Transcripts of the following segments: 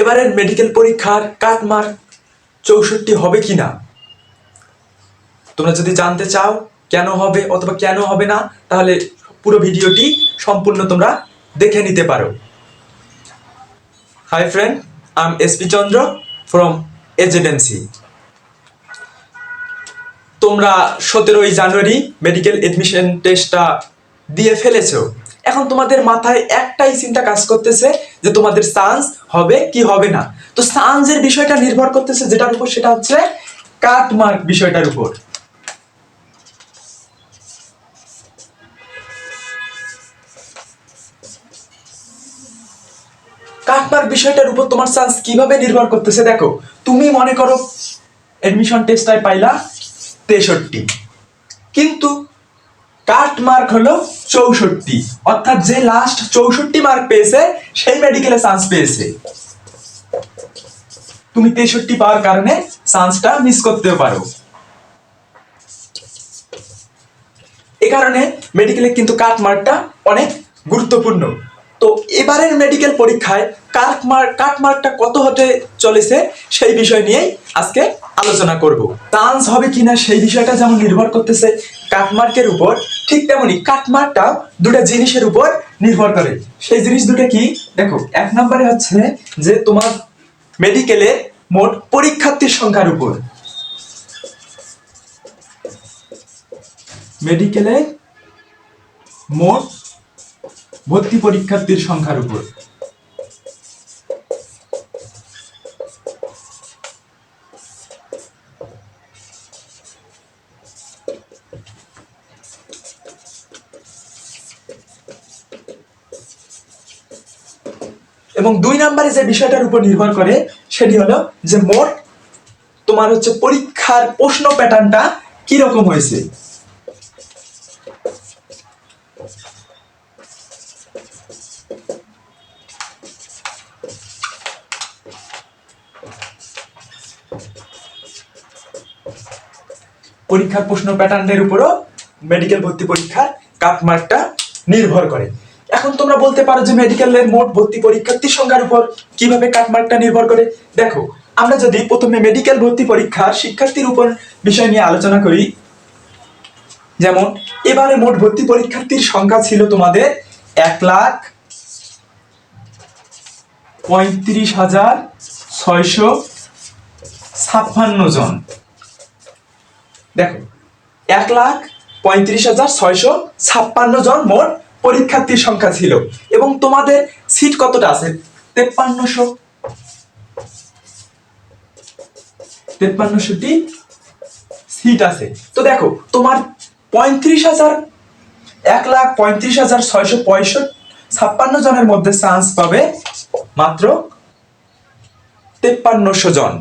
এবারের মেডিকেল পরীক্ষার কাটমার্ক চৌষট্টি হবে কি না তোমরা যদি জানতে চাও কেন হবে অথবা কেন হবে না, তাহলে পুরো ভিডিওটি সম্পূর্ণ তোমরা দেখে নিতে পারো। Hi friend am M SP Chandra from এজেডেন্সি তোমরা সতেরোই জানুয়ারি মেডিকেল এডমিশন টেস্টটা দিয়ে ফেলেছো। এখন তোমাদের মাথায় একটাই চিন্তা কাজ করতেছে যে তোমাদের চান্স হবে কি হবে না। তো চান্সের বিষয়টা নির্ভর করতেছে যেটার উপর, সেটা হচ্ছে কাট মার্ক বিষয়টার উপর। কাটমার্ক বিষয়টার উপর তোমার চান্স কীভাবে নির্ভর করতেছে দেখো, তুমি মনে করো এডমিশন টেস্টটায় পাইলা তেষট্টি। কিন্তু কাট মার্ক হলো চৌষট্টি। অর্থাৎ যে লাস্ট চৌষট্টি মার্ক পেয়েছে, সেই মেডিকেলে চান্স পেয়েছে। তুমি তেষট্টি পাওয়ার কারণে চান্সটা মিস করতে পারো। এ কারণে মেডিকেলে কিন্তু কাট মার্কটা অনেক গুরুত্বপূর্ণ। তো এবারের মেডিকেল পরীক্ষায় কাট মার্ক কাট মার্কটা কত হতে চলেছে সেই বিষয় নিয়েই আজকে আলোচনা করব। চান্স হবে কিনা সেই বিষয়টা যেমন নির্ভর করতেছে কাটমার্কের উপর ঠিক তেমনি কাটমারটা দুটা জিনিসের উপর নির্ভর করে। সেই জিনিস দুটো কি? দেখো, এক নম্বরে হচ্ছে যে তোমার মেডিকেলে মোট পরীক্ষার্থীর সংখ্যার উপর। মেডিকেলে মোট ভর্তি পরীক্ষার্থীর সংখ্যার উপর। এবং দুই নম্বরে যে বিষয়টার উপর নির্ভর করে, সেটি হলো যে মোট তোমার হচ্ছে পরীক্ষার প্রশ্ন প্যাটার্নটা কীরকম হয়েছে? পরীক্ষার প্রশ্ন প্যাটার্নের উপরও মেডিকেল ভর্তি পরীক্ষার কাটমার্কটা নির্ভর করে। এখন তোমরা বলতে পারো যে মেডিকেলের মোট ভর্তি পরীক্ষার্থীর সংখ্যার উপর কীভাবে কাটমার্কটা নির্ভর করে। দেখো, আমরা যদি প্রথমে মেডিকেল ভর্তি পরীক্ষার শিক্ষার্থীর উপর বিষয় নিয়ে আলোচনা করি, যেমন, এবারে মোট ভর্তি পরীক্ষার্থীর সংখ্যা ছিল তোমাদের এক লাখ পঁয়ত্রিশ হাজার ছয়শো ছাপ্পান্ন জন। দেখো, এক লাখ পঁয়ত্রিশ হাজার ছয়শো ছাপ্পান্ন জন মোট পরীক্ষার্থীর সংখ্যা ছিল। এবং তোমাদের সিট কতটা আছে? তেপ্পান্নশো। তেপ্পান্নশোটি সিট আছে। তো দেখো, তোমার পঁয়ত্রিশ হাজার, এক লাখ পঁয়ত্রিশ হাজার ছয়শো পঁয়ষট্টি, ছাপ্পান্ন জনের মধ্যে চান্স পাবে মাত্র তেপ্পান্নশো জন।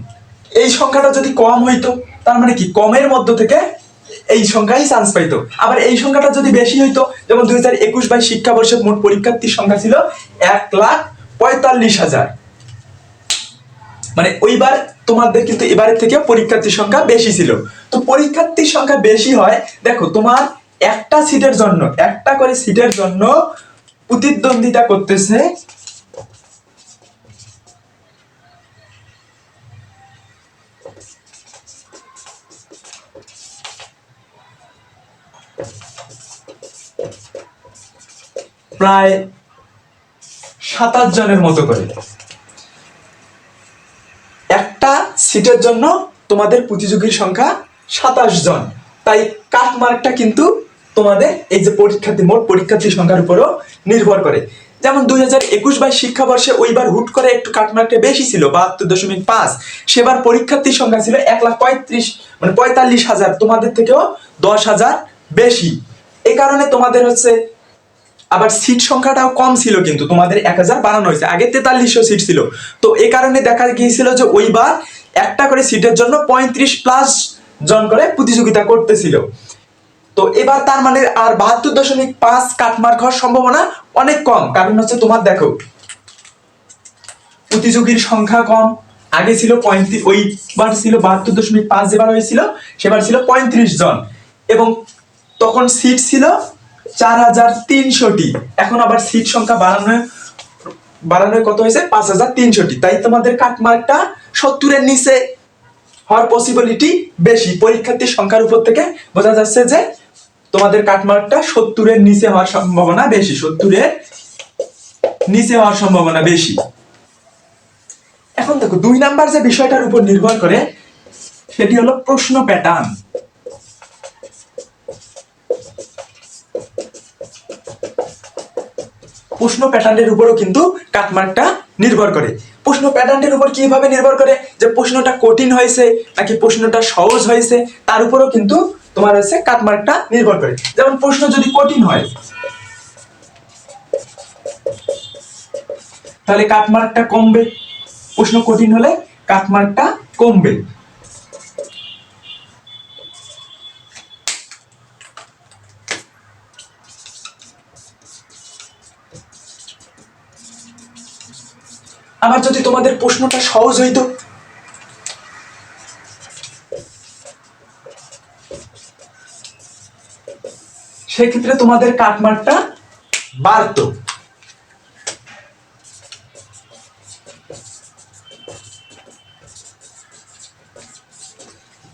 এই সংখ্যাটা যদি কম হইতো, তার মানে কি? কমের মধ্য থেকে এই সংখ্যাই চান্স পাইতো। আবার এই সংখ্যাটা যদি বেশি হইতো, যেমন দুই হাজার একুশ বাইশ শিক্ষাবর্ষে মোট পরীক্ষার্থীর সংখ্যা ছিল এক লাখ পঁয়তাল্লিশ হাজার। মানে ওইবার তোমাদের কিন্তু এবারের থেকে পরীক্ষার্থীর সংখ্যা বেশি ছিল। তো পরীক্ষার্থীর সংখ্যা বেশি হয়, দেখো তোমার একটা সিটের জন্য, একটা করে সিটের জন্য প্রতিদ্বন্দ্বিতা করতেছে প্রায় সাতাশ জনের মতো করে। একটা সিটের জন্য তোমাদের প্রতিযোগীর সংখ্যা সাতাশ জন। তাই কাটমার্কটা কিন্তু তোমাদের এই যে পরীক্ষার্থী, মোট পরীক্ষার্থীর সংখ্যার উপরও নির্ভর করে। যেমন দুই হাজার একুশ বাইশ শিক্ষাবর্ষে ওইবার হুট করে একটু কাটমার্কটা বেশি ছিল, বাহাত্তর দশমিক পাঁচ। সেবার পরীক্ষার্থীর সংখ্যা ছিল এক লাখ পঁয়ত্রিশ মানে পঁয়তাল্লিশ হাজার। তোমাদের থেকেও দশ হাজার বেশি। এই কারণে তোমাদের হচ্ছে আবার সিট সংখ্যাটাও কম ছিল কিন্তু, তোমাদের এক হাজার বাড়ানো হয়েছে। আগে তেতাল্লিশশো সিট ছিল। তো এ কারণে দেখা গিয়েছিল যে ওইবার একটা করে সিটের জন্য পঁয়ত্রিশ প্লাস জন করে প্রতিযোগিতা করতেছিল। তো এবার তার মানে আর বাহাত্তর দশমিক পাঁচ কাটমার্ক হওয়ার সম্ভাবনা অনেক কম। কারণ হচ্ছে তোমার দেখো, প্রতিযোগীর সংখ্যা কম। আগে ছিল পঁয়ত্রিশ ওইবার ছিল বাহাত্তর দশমিক পাঁচ যেবার হয়েছিল, সেবার ছিল পঁয়ত্রিশ জন। এবং তখন সিট ছিল চার হাজার তিনশোটি। এখন আবার সিট সংখ্যা বাড়ানোর বাড়ানো কত হয়েছে? পাঁচ হাজার তিনশোটি। তাই তোমাদের কাটমার্কটা সত্তরের নিচে হওয়ার পসিবিলিটি বেশি। পরীক্ষার্থীর সংখ্যার উপর থেকে বোঝা যাচ্ছে যে তোমাদের কাটমার্কটা সত্তরের নিচে হওয়ার সম্ভাবনা বেশি। সত্তরের নিচে হওয়ার সম্ভাবনা বেশি। এখন দেখো, দুই নাম্বার যে বিষয়টার উপর নির্ভর করে, সেটি হলো প্রশ্ন প্যাটার্ন প্রশ্ন প্যাটার্নের উপরও কিন্তু কাটমার্কটা নির্ভর করে। প্রশ্ন প্যাটার্নের উপর কীভাবে নির্ভর করে? যে প্রশ্নটা কঠিন হয়েছে নাকি প্রশ্নটা সহজ হয়েছে, তার উপরও কিন্তু তোমার হচ্ছে কাটমার্কটা নির্ভর করে। যেমন প্রশ্ন যদি কঠিন হয়, তাহলে কাটমার্কটা কমবে। প্রশ্ন কঠিন হলে কাটমার্কটা কমবে। আবার যদি তোমাদের প্রশ্নটা সহজ হইতো? সেক্ষেত্রে তোমাদের কাটমার্কটা বাড়তো।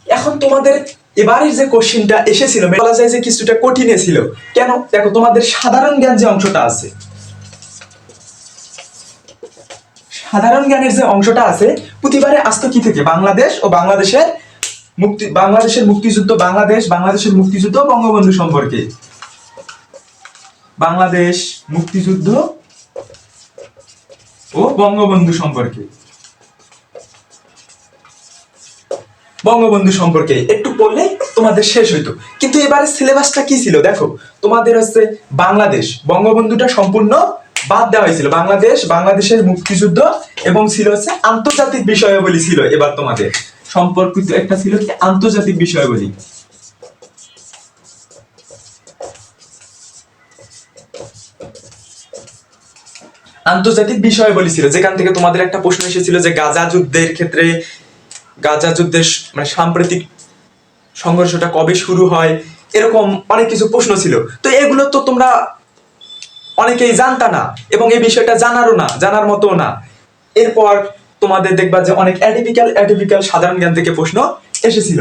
এখন তোমাদের এবারের যে কোশ্চিনটা এসেছিল বলা যায় যে কিছুটা কঠিন ছিল। কেন? দেখো, তোমাদের সাধারণ জ্ঞান যে অংশটা আছে সাধারণ জ্ঞানের যে অংশটা আছে, প্রতিবারে আসতো কি থেকে? বাংলাদেশ ও বাংলাদেশের মুক্তি, বাংলাদেশের মুক্তিযুদ্ধ, বাংলাদেশ, বাংলাদেশের মুক্তিযুদ্ধ বঙ্গবন্ধু সম্পর্কে। বাংলাদেশ মুক্তিযুদ্ধ ও বঙ্গবন্ধু সম্পর্কে। বঙ্গবন্ধু সম্পর্কে একটু পড়লে তোমাদের শেষ হইতো। কিন্তু এবারে সিলেবাসটা কি ছিল? দেখো, তোমাদের হচ্ছে বাংলাদেশ, বঙ্গবন্ধুটা সম্পূর্ণ বাদ দেওয়া হয়েছিল বাংলাদেশ, বাংলাদেশের মুক্তিযুদ্ধ এবং ছিল হচ্ছে আন্তর্জাতিক বিষয়াবলী ছিল এবার তোমাদের। সম্পর্কিত একটা ছিল কি? আন্তর্জাতিক বিষয়াবলী। আন্তর্জাতিক বিষয়াবলী ছিল। যেখান থেকে তোমাদের একটা প্রশ্ন এসেছিল যে গাজা যুদ্ধের ক্ষেত্রে, গাজা যুদ্ধের মানে সাম্প্রতিক সংঘর্ষটা কবে শুরু হয়, এরকম অনেক কিছু প্রশ্ন ছিল। তো এগুলো তো তোমরা অনেকেই জানতা না এবং এই বিষয়টা জানারও না, জানার মতো না। এরপর তোমাদের দেখবা যে অনেক অ্যাটিপিক্যাল অ্যাটিপিক্যাল সাধারণ জ্ঞান থেকে প্রশ্ন এসেছিল।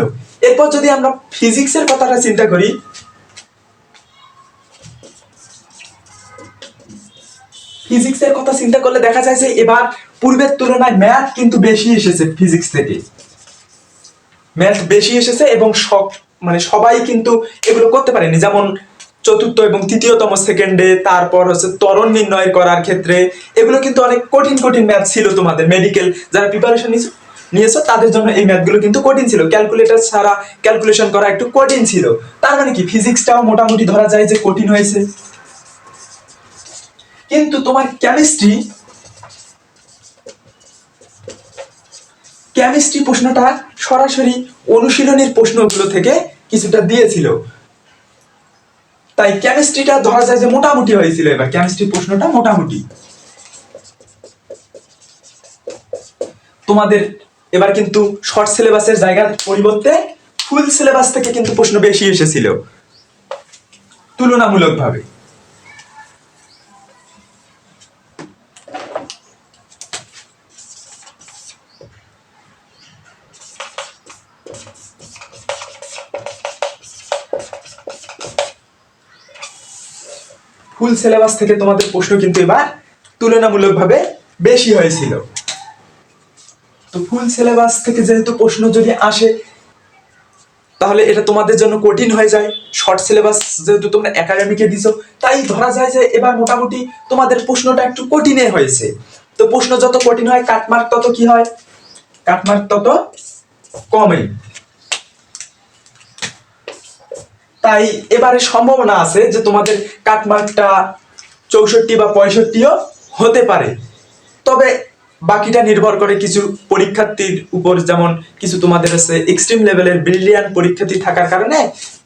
এরপর যদি আমরা ফিজিক্সের কথাটা চিন্তা করি ফিজিক্সের কথা চিন্তা করলে দেখা যায় যে এবার পূর্বের তুলনায় ম্যাথ কিন্তু বেশি এসেছে ফিজিক্স থেকে। ম্যাথ বেশি এসেছে এবং সব মানে সবাই কিন্তু এগুলো করতে পারেনি। যেমন চতুর্থ এবং তৃতীয়তম সেকেন্ডে তারপর হচ্ছে ত্বরণ নির্ণয় করার ক্ষেত্রে, এগুলো কিন্তু অনেক কঠিন কঠিন ম্যাথ ছিল তোমাদের মেডিকেল যারা প্রিপারেশন নিয়েছো নিয়েছো, তাদের জন্য এই ম্যাথগুলো কিন্তু কঠিন ছিল। ক্যালকুলেটর ছাড়া ক্যালকুলেশন করা একটু কঠিন ছিল। তার মানে কি? ফিজিক্সটাও মোটামুটি ধরা যায় যে কঠিন হয়েছে। কিন্তু তোমার কেমিস্ট্রি কেমিস্ট্রি প্রশ্নটা সরাসরি অনুশীলনের প্রশ্নগুলো থেকে কিছুটা দিয়েছিল। তাই কেমিস্ট্রিটা ধরা যায় যে মোটামুটি হয়েছিল এবার। কেমিস্ট্রি প্রশ্নটা মোটামুটি। তোমাদের এবার কিন্তু শর্ট সিলেবাসের জায়গার পরিবর্তে ফুল সিলেবাস থেকে কিন্তু প্রশ্ন বেশি এসেছিল। তুলনামূলকভাবে। সিলেবাস থেকে তোমাদের প্রশ্ন কিন্তু এবার তুলনামূলকভাবে বেশি হয়েছিল। তো ফুল সিলেবাস থেকে যেহেতু প্রশ্ন যদি আসে, তাহলে এটা তোমাদের জন্য কঠিন হয়ে যায়। শর্ট সিলেবাস যেহেতু তোমরা একাডেমিকে দিছো, তাই ধরা যায় যে এবার মোটামুটি তোমাদের প্রশ্নটা একটু কঠিনে হয়েছে। তো প্রশ্ন যত কঠিন হয় কাটমার্ক তত কি হয়? কাটমার্ক তত কমে তাই এবারে সম্ভাবনা আছে যে তোমাদের কাটমার্কটা চৌষট্টি বা পঁয়ষট্টিও হতে পারে। তবে বাকিটা নির্ভর করে কিছু পরীক্ষার্থীর উপর যেমন কিছু তোমাদের আছে এক্সট্রিম লেভেলের ব্রিলিয়ান পরীক্ষার্থী থাকার কারণে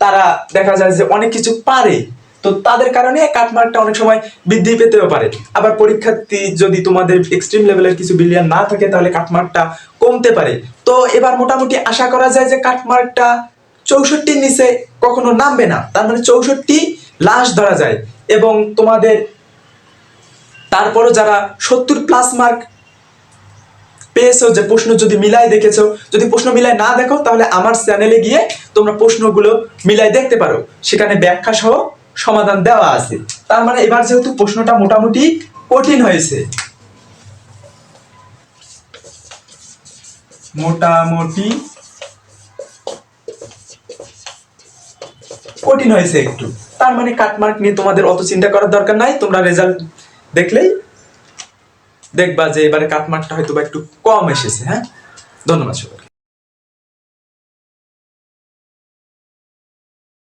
তারা দেখা যায় যে অনেক কিছু পারে। তো তাদের কারণে কাটমার্কটা অনেক সময় বৃদ্ধি পেতেও পারে। আবার পরীক্ষার্থী যদি তোমাদের এক্সট্রিম লেভেলের কিছু বিলিয়ন না থাকে তাহলে কাটমার্কটা কমতে পারে। তো এবার মোটামুটি আশা করা যায় যে কাটমার্কটা চৌষট্টির নিচে কখনো নামবে না। তার মানে চৌষট্টি লাশ ধরা যায় এবং তোমাদের তারপরও যারা সত্তর প্লাস মার্ক পেয়েছ, যে প্রশ্ন যদি মিলাই দেখেছ, যদি প্রশ্ন মিলাই না দেখো, তাহলে আমার চ্যানেলে গিয়ে তোমরা প্রশ্নগুলো মিলাই দেখতে পারো। সেখানে ব্যাখ্যা সহ সমাধান দেওয়া আছে। তার মানে এবার যেহেতু প্রশ্নটা মোটামুটি কঠিন হয়েছে। মোটামুটি কঠিন হয়েছে একটু। তার মানে কাটমার্ক নিয়ে তোমাদের অত চিন্তা করার দরকার নাই, তোমরা রেজাল্ট দেখলেই দেখবা যে এবারে কাটমার্কটা হয়তো বা একটু কম এসেছে হ্যাঁ? ধন্যবাদ সবাইকে।